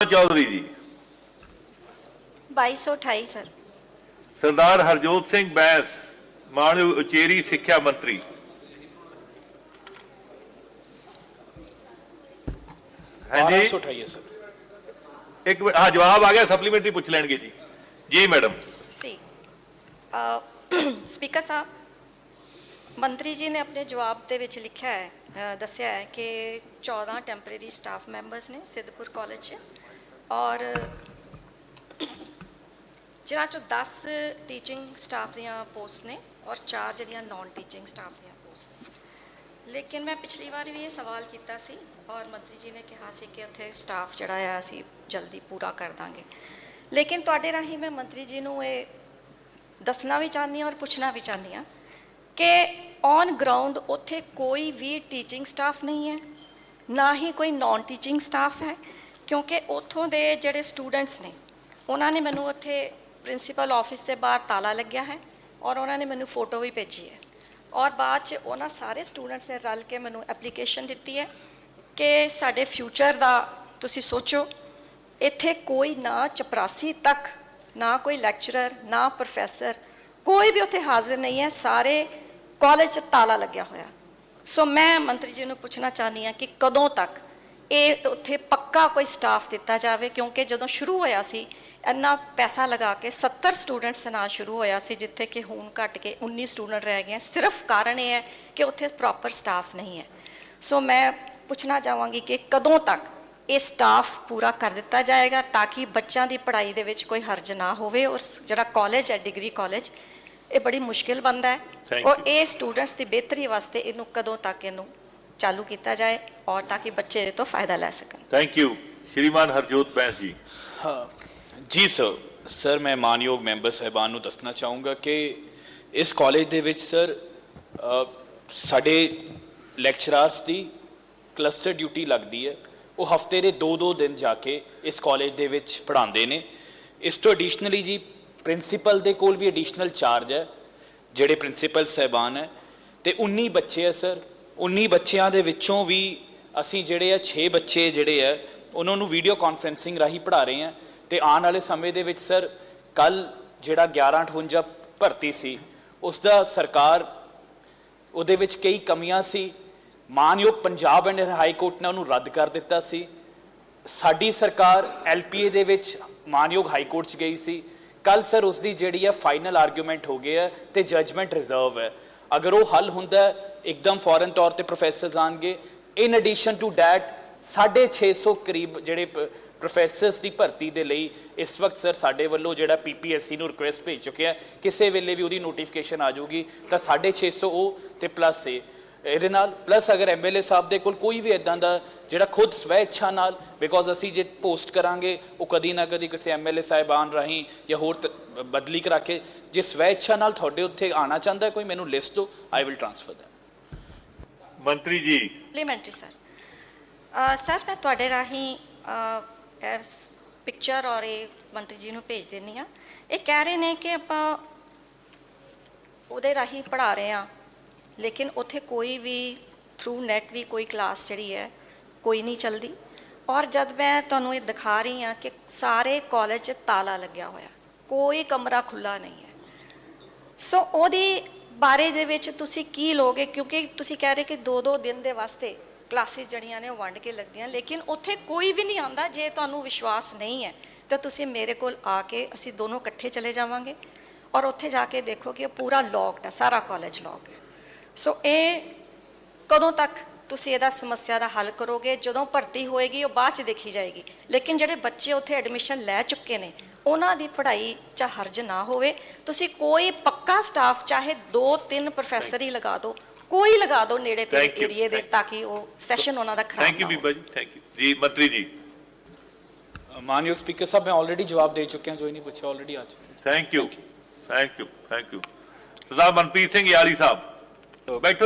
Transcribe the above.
Chaudhary ji. 2228 sir. Sardar Harjot Singh Bains ਮਾਨਯੋਗ ਉਚੇਰੀ ਸਿੱਖਿਆ ਮੰਤਰੀ। ਹਾਂਜੀ। 1228 ਹੈ ਸਰ। ਇੱਕ ਮਿੰਟ ਹਾਂ ਜਵਾਬ ਆ ਗਿਆ ਸਪਲੀਮੈਂਟਰੀ ਪੁੱਛ ਲੈਣਗੇ ਜੀ। ਜੀ ਮੈਡਮ। ਸੀ। ਸਪੀਕਰ ਸਾਹਿਬ ਮੰਤਰੀ ਜੀ ਨੇ ਆਪਣੇ ਜਵਾਬ ਦੇ ਵਿੱਚ ਲਿਖਿਆ ਹੈ ਅ, ਦੱਸਿਆ ਹੈ ਕਿ 14 ਟੈਂਪਰੇਰੀ ਸਟਾਫ ਮੈਂਬਰਸ ਨੇ ਸਿੱਧਪੁਰ ਕਾਲਜ 'ਚ ਔਰ ਜਿਨ੍ਹਾਂ ਚੋਂ 10 ਟੀਚਿੰਗ ਸਟਾਫ ਦੀਆਂ ਪੋਸਟ ਨੇ ਔਰ 4 ਜਿਹੜੀਆਂ ਨਾਨ ਟੀਚਿੰਗ ਸਟਾਫ ਦੀਆਂ ਪੋਸਟ ਨੇ। ਲੇਕਿਨ ਮੈਂ ਪਿਛਲੀ ਵਾਰ ਵੀ ਇਹ ਸਵਾਲ ਕੀਤਾ ਸੀ ਔਰ ਮੰਤਰੀ ਜੀ ਨੇ ਕਿਹਾ ਸੀ ਕਿ ਉੱਥੇ ਸਟਾਫ ਜਿਹੜਾ ਆ ਅਸੀਂ ਜਲਦੀ ਪੂਰਾ ਕਰ ਦਾਂਗੇ। ਲੇਕਿਨ ਤੁਹਾਡੇ ਰਾਹੀਂ ਮੈਂ ਮੰਤਰੀ ਜੀ ਨੂੰ ਇਹ ਦੱਸਣਾ ਵੀ ਚਾਹੁੰਦੀ ਹਾਂ ਔਰ ਪੁੱਛਣਾ ਵੀ ਚਾਹੁੰਦੀ ਹਾਂ ਕਿ ਔਨ ਗਰਾਊਂਡ ਉੱਥੇ ਕੋਈ ਵੀ ਟੀਚਿੰਗ ਸਟਾਫ ਨਹੀਂ ਹੈ, ਨਾ ਹੀ ਕੋਈ ਨਾਨ ਟੀਚਿੰਗ ਸਟਾਫ ਹੈ। ਕਿਉਂਕਿ ਉੱਥੋਂ ਦੇ ਜਿਹੜੇ ਸਟੂਡੈਂਟਸ ਨੇ, ਉਹਨਾਂ ਨੇ ਮੈਨੂੰ ਉੱਥੇ ਪ੍ਰਿੰਸੀਪਲ ਆਫਿਸ ਦੇ ਬਾਹਰ ਤਾਲਾ ਲੱਗਿਆ ਹੈ ਔਰ ਉਹਨਾਂ ਨੇ ਮੈਨੂੰ ਫੋਟੋ ਵੀ ਭੇਜੀ ਹੈ। ਔਰ ਬਾਅਦ ਚ ਉਹਨਾਂ ਸਾਰੇ ਸਟੂਡੈਂਟਸ ਨੇ ਰਲ ਕੇ ਮੈਨੂੰ ਐਪਲੀਕੇਸ਼ਨ ਦਿੱਤੀ ਹੈ ਕਿ ਸਾਡੇ ਫਿਊਚਰ ਦਾ ਤੁਸੀਂ ਸੋਚੋ, ਇੱਥੇ ਕੋਈ ਨਾ ਚਪਰਾਸੀ ਤੱਕ, ਨਾ ਕੋਈ ਲੈਕਚਰਰ ਨਾ ਪ੍ਰੋਫੈਸਰ ਕੋਈ ਵੀ ਉੱਥੇ ਹਾਜ਼ਰ ਨਹੀਂ ਹੈ, ਸਾਰੇ ਕਾਲਜ 'ਚ ਤਾਲਾ ਲੱਗਿਆ ਹੋਇਆ। ਸੋ ਮੈਂ ਮੰਤਰੀ ਜੀ ਨੂੰ ਪੁੱਛਣਾ ਚਾਹਨੀ ਹਾਂ ਕਿ ਕਦੋਂ ਤੱਕ ਇਹ ਉੱਥੇ ਪੱਕਾ ਕੋਈ ਸਟਾਫ ਦਿੱਤਾ ਜਾਵੇ ਕਿਉਂਕਿ ਜਦੋਂ ਸ਼ੁਰੂ ਹੋਇਆ ਸੀ ਇੰਨਾ ਪੈਸਾ ਲਗਾ ਕੇ 70 ਸਟੂਡੈਂਟਸ ਨਾਲ ਸ਼ੁਰੂ ਹੋਇਆ ਸੀ ਜਿੱਥੇ ਕਿ ਹੁਣ ਘਟ ਕੇ 19 ਸਟੂਡੈਂਟ ਰਹਿ ਗਏ। ਸਿਰਫ ਕਾਰਨ ਇਹ ਹੈ ਕਿ ਉੱਥੇ ਪ੍ਰੋਪਰ ਸਟਾਫ ਨਹੀਂ ਹੈ ਸੋ ਮੈਂ ਪੁੱਛਣਾ ਚਾਹਾਂਗੀ ਕਿ ਕਦੋਂ ਤੱਕ ਇਹ ਸਟਾਫ ਪੂਰਾ ਕਰ ਦਿੱਤਾ ਜਾਏਗਾ ਤਾਂ ਕਿ ਬੱਚਿਆਂ ਦੀ ਪੜ੍ਹਾਈ ਦੇ ਵਿੱਚ ਕੋਈ ਹਰਜ ਨਾ ਹੋਵੇ ਔਰ ਜਿਹੜਾ ਕਾਲਜ ਹੈ ਡਿਗਰੀ ਕਾਲਜ ਇਹ ਬੜੀ ਮੁਸ਼ਕਿਲ ਬੰਦਾ ਹੈ ਔਰ. ਇਹ ਸਟੂਡੈਂਟਸ ਦੀ ਬਿਹਤਰੀ ਵਾਸਤੇ ਇਹਨੂੰ ਕਦੋਂ ਤੱਕ ਇਹਨੂੰ ਚਾਲੂ ਕੀਤਾ ਜਾਏ ਔਰ ਤਾਂ ਕਿ ਬੱਚੇ ਇਹ ਤੋਂ ਫਾਇਦਾ ਲੈ ਸਕਣ thank you Shriman Harjot Bains ji ji sir sir ਮੈਂ ਮਾਨਯੋਗ ਮੈਂਬਰ ਸਹਿਬਾਨ ਨੂੰ ਦੱਸਣਾ ਚਾਹੂੰਗਾ ਕਿ ਇਸ ਕਾਲਜ ਦੇ ਵਿੱਚ ਸਰ ਸਾਡੇ ਲੈਕਚਰਰਸ ਦੀ ਕਲਸਟਰ ਡਿਊਟੀ ਲੱਗਦੀ ਹੈ ਉਹ ਹਫ਼ਤੇ ਦੇ 2-2 ਦਿਨ ਜਾ ਕੇ ਇਸ ਕਾਲਜ ਦੇ ਵਿੱਚ ਪੜ੍ਹਾਉਂਦੇ ਨੇ ਇਸ ਤੋਂ ਐਡੀਸ਼ਨਲੀ ਜੀ ਪ੍ਰਿੰਸੀਪਲ ਦੇ ਕੋਲ ਵੀ ਐਡੀਸ਼ਨਲ ਚਾਰਜ ਹੈ ਜਿਹੜੇ ਪ੍ਰਿੰਸੀਪਲ ਸਹਿਬਾਨ ਹੈ ਤੇ 19 ਬੱਚੇ ਆ ਸਰ 19 ਬੱਚਿਆਂ ਦੇ ਵਿੱਚੋਂ ਵੀ ਅਸੀਂ ਜਿਹੜੇ ਆ 6 ਬੱਚੇ ਜਿਹੜੇ ਆ, ਉਹਨਾਂ ਨੂੰ ਵੀਡੀਓ ਕਾਨਫਰੈਂਸਿੰਗ ਰਾਹੀਂ ਪੜ੍ਹਾ ਰਹੇ ਆ। ਤੇ ਆਉਣ ਵਾਲੇ ਸਮੇਂ ਦੇ ਵਿੱਚ ਸਰ ਕੱਲ ਜਿਹੜਾ 1158 ਭਰਤੀ ਸੀ ਉਸ ਦਾ ਸਰਕਾਰ ਉਹਦੇ ਵਿੱਚ ਕਈ ਕਮੀਆਂ ਸੀ। ਮਾਨਯੋਗ ਪੰਜਾਬ ਐਂਡ ਹਾਈ ਕੋਰਟ ਨੇ ਉਹਨੂੰ ਰੱਦ ਕਰ ਦਿੱਤਾ ਸੀ। ਸਾਡੀ ਸਰਕਾਰ ਐਲਪੀਏ ਦੇ ਵਿੱਚ ਮਾਨਯੋਗ ਹਾਈ ਕੋਰਟ 'ਚ ਗਈ ਸੀ। ਕੱਲ ਸਰ ਉਸ ਦੀ ਜਿਹੜੀ ਹੈ ਫਾਈਨਲ ਆਰਗੂਮੈਂਟ ਹੋ ਗਿਆ ਹੈ ਤੇ ਜਜਮੈਂਟ ਰਿਜ਼ਰਵ ਹੈ। ਅਗਰ ਉਹ ਹੱਲ ਹੁੰਦਾ ਇੱਕਦਮ ਫੌਰਨ ਤੌਰ ਤੇ ਪ੍ਰੋਫੈਸਰਸ ਆਣਗੇ। ਇਨ ਐਡੀਸ਼ਨ ਟੂ ਡੈਟ 650 ਕਰੀਬ ਜਿਹੜੇ ਪ੍ਰੋਫੈਸਰਸ ਦੀ ਭਰਤੀ ਦੇ ਲਈ ਇਸ ਵਕਤ ਸਰ ਸਾਡੇ ਵੱਲੋਂ ਜਿਹੜਾ ਪੀਪੀਐਸਸੀ ਨੂੰ ਰਿਕੁਐਸਟ ਭੇਜ ਚੁੱਕਿਆ ਕਿਸੇ ਵੇਲੇ ਵੀ ਉਹਦੀ ਨੋਟੀਫਿਕੇਸ਼ਨ ਆ ਜਾਊਗੀ, ਤਾਂ 650 ਉਹ ਤੇ ਪਲੱਸ ਏ। ਇਹਦੇ ਨਾਲ ਪਲੱਸ ਅਗਰ ਐਮਐਲਏ ਸਾਹਿਬ ਦੇ ਕੋਲ ਕੋਈ ਵੀ ਇਦਾਂ ਦਾ ਜਿਹੜਾ ਖੁਦ ਸਵੈ ਇੱਛਾ ਨਾਲ ਬਿਕੋਜ਼ ਅਸੀਂ ਜੇ ਪੋਸਟ ਕਰਾਂਗੇ, ਉਹ ਕਦੀ ਨਾ ਕਦੀ ਕਿਸੇ ਐਮਐਲਏ ਸਾਹਿਬਾਨ ਰਾਹੀਂ ਜਾਂ ਹੋਰ ਤ- ਬਦਲੀ ਕਰਾ ਕੇ, ਜੇ ਸਵੈ ਇੱਛਾ ਨਾਲ ਤੁਹਾਡੇ ਉੱਥੇ ਆਣਾ ਚਾਹੁੰਦਾ ਕੋਈ, ਮੈਨੂੰ ਲਿਸਟ ਦਿਓ ਆਈ ਵਿਲ ਟ੍ਰਾਂਸਫਰ ਦੈਮ ਮੰਤਰੀ ਜੀ। Supplementary sir. ਸਰ, ਮੈਂ ਤੁਹਾਡੇ ਰਾਹੀਂ ਪਿਕਚਰ ਔਰ ਇਹ ਮੰਤਰੀ ਜੀ ਨੂੰ ਭੇਜ ਦਿੰਨੀ ਆ ਇਹ ਕਹਿ ਰਹੇ ਨੇ ਕਿ ਆਪਾਂ ਉਹਦੇ ਰਾਹੀਂ ਪੜ੍ਹਾ ਰਹੇ ਆ ਲੇਕਿਨ ਉੱਥੇ ਕੋਈ ਵੀ ਥਰੂ ਨੈਟ ਵੀ ਕੋਈ ਕਲਾਸ ਜਿਹੜੀ ਹੈ, ਕੋਈ ਨਹੀਂ ਚੱਲਦੀ। ਔਰ ਜਦ ਮੈਂ ਤੁਹਾਨੂੰ ਇਹ ਦਿਖਾ ਰਹੀ ਆ ਕਿ ਸਾਰੇ ਕਾਲਜ 'ਚ ਤਾਲਾ ਲੱਗਿਆ ਹੋਇਆ, ਕੋਈ ਕਮਰਾ ਖੁੱਲਾ ਨਹੀਂ ਹੈ। ਸੋ ਉਹਦੀ ਬਾਰੇ ਦੇ ਵਿੱਚ ਤੁਸੀਂ ਕੀ ਲੋਗੇ? ਕਿਉਂਕਿ ਤੁਸੀਂ ਕਹਿ ਰਹੇ ਕਿ ਦੋ ਦੋ ਦਿਨ ਦੇ ਵਾਸਤੇ ਕਲਾਸਿਸ ਜਿਹੜੀਆਂ ਨੇ ਉਹ ਵੰਡ ਕੇ ਲੱਗਦੀਆਂ, ਲੇਕਿਨ ਉੱਥੇ ਕੋਈ ਵੀ ਨਹੀਂ ਆਉਂਦਾ ਜੇ ਤੁਹਾਨੂੰ ਵਿਸ਼ਵਾਸ ਨਹੀਂ ਹੈ। ਤਾਂ ਤੁਸੀਂ ਮੇਰੇ ਕੋਲ ਆ ਕੇ ਅਸੀਂ ਦੋਨੋਂ ਇਕੱਠੇ ਚਲੇ ਜਾਵਾਂਗੇ ਔਰ ਉੱਥੇ ਜਾ ਕੇ ਦੇਖੋ ਕਿ ਉਹ ਪੂਰਾ ਲੌਕਡ ਹੈ, ਸਾਰਾ ਕਾਲਜ ਲੌਕ ਹੈ। ਸੋ ਇਹ ਕਦੋਂ ਤੱਕ ਤੁਸੀਂ ਇਹਦਾ ਸਮੱਸਿਆ ਦਾ ਹੱਲ ਕਰੋਗੇ ਜਦੋਂ ਭਰਤੀ ਹੋਏਗੀ ਉਹ ਬਾਅਦ ਚ ਦੇਖੀ ਜਾਏਗੀ। ਲੇਕਿਨ ਜਿਹੜੇ ਬੱਚੇ ਉੱਥੇ ਐਡਮਿਸ਼ਨ ਲੈ ਚੁੱਕੇ ਨੇ ਉਹਨਾਂ ਦੀ ਪੜ੍ਹਾਈ ਚ ਹਰਜ ਨਾ ਹੋਵੇ। ਤੁਸੀਂ ਕੋਈ ਪੱਕਾ ਸਟਾਫ ਚਾਹੇ 2-3 ਪ੍ਰੋਫੈਸਰ ਹੀ ਲਗਾ ਦਿਓ ਕੋਈ ਲਗਾ ਦਿਓ ਨੇੜੇ ਤੇ ਏਰੀਏ ਦੇ. ਤਾਂ ਕਿ ਉਹ ਸੈਸ਼ਨ ਉਹਨਾਂ ਦਾ ਖਰਾਬ ਥੈਂਕ ਯੂ ਨਾ ਹੋਵੇ। ਬੀਬਾ ਜੀ ਥੈਂਕ ਯੂ ਜੀ ਮੰਤਰੀ ਜੀ ਮਾਨਯੋਗ ਸਪੀਕਰ ਸਾਹਿਬ ਮੈਂ ਆਲਰੇਡੀ ਜਵਾਬ ਦੇ ਚੁੱਕਿਆ ਜੋ ਹੀ ਨਹੀਂ ਪੁੱਛਿਆ ਆਲਰੇਡੀ ਆ ਚੁੱਕਿਆ। Thank you thank you thank you Sardar Manpreet Singh Yali Sahib. ਬੈਠੋ।